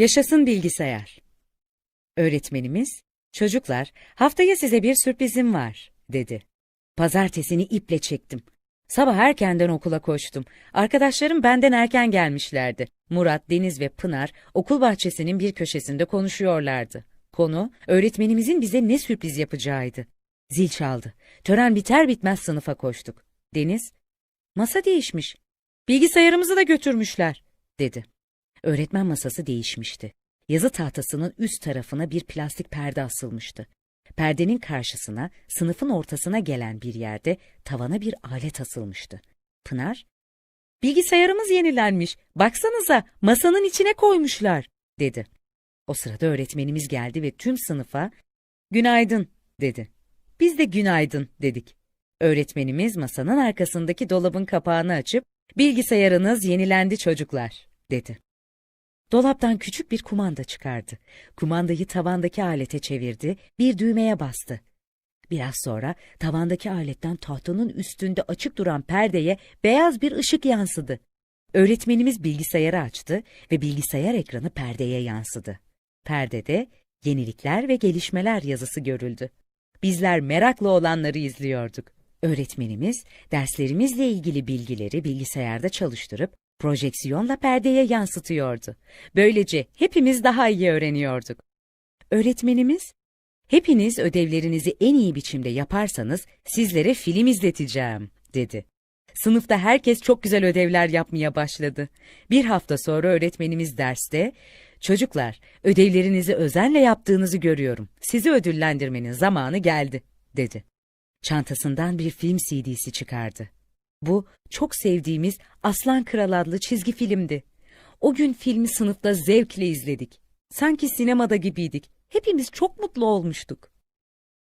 Yaşasın bilgisayar. Öğretmenimiz, çocuklar haftaya size bir sürprizim var, dedi. Pazartesini iple çektim. Sabah erkenden okula koştum. Arkadaşlarım benden erken gelmişlerdi. Murat, Deniz ve Pınar okul bahçesinin bir köşesinde konuşuyorlardı. Konu, öğretmenimizin bize ne sürpriz yapacağıydı. Zil çaldı. Tören biter bitmez sınıfa koştuk. Deniz, masa değişmiş. Bilgisayarımızı da götürmüşler, dedi. Öğretmen masası değişmişti. Yazı tahtasının üst tarafına bir plastik perde asılmıştı. Perdenin karşısına, sınıfın ortasına gelen bir yerde tavana bir alet asılmıştı. Pınar, "Bilgisayarımız yenilenmiş. Baksanıza, masanın içine koymuşlar." dedi. O sırada öğretmenimiz geldi ve tüm sınıfa "Günaydın." dedi. Biz de günaydın dedik. Öğretmenimiz masanın arkasındaki dolabın kapağını açıp "Bilgisayarınız yenilendi çocuklar." dedi. Dolaptan küçük bir kumanda çıkardı. Kumandayı tavandaki alete çevirdi, bir düğmeye bastı. Biraz sonra tavandaki aletten tahtanın üstünde açık duran perdeye beyaz bir ışık yansıdı. Öğretmenimiz bilgisayarı açtı ve bilgisayar ekranı perdeye yansıdı. Perdede yenilikler ve gelişmeler yazısı görüldü. Bizler merakla olanları izliyorduk. Öğretmenimiz derslerimizle ilgili bilgileri bilgisayarda çalıştırıp projeksiyonla perdeye yansıtıyordu. Böylece hepimiz daha iyi öğreniyorduk. Öğretmenimiz, hepiniz ödevlerinizi en iyi biçimde yaparsanız sizlere film izleteceğim, dedi. Sınıfta herkes çok güzel ödevler yapmaya başladı. Bir hafta sonra öğretmenimiz derste, çocuklar ödevlerinizi özenle yaptığınızı görüyorum. Sizi ödüllendirmenin zamanı geldi, dedi. Çantasından bir film CD'si çıkardı. Bu çok sevdiğimiz Aslan Kral adlı çizgi filmdi. O gün filmi sınıfta zevkle izledik. Sanki sinemada gibiydik. Hepimiz çok mutlu olmuştuk.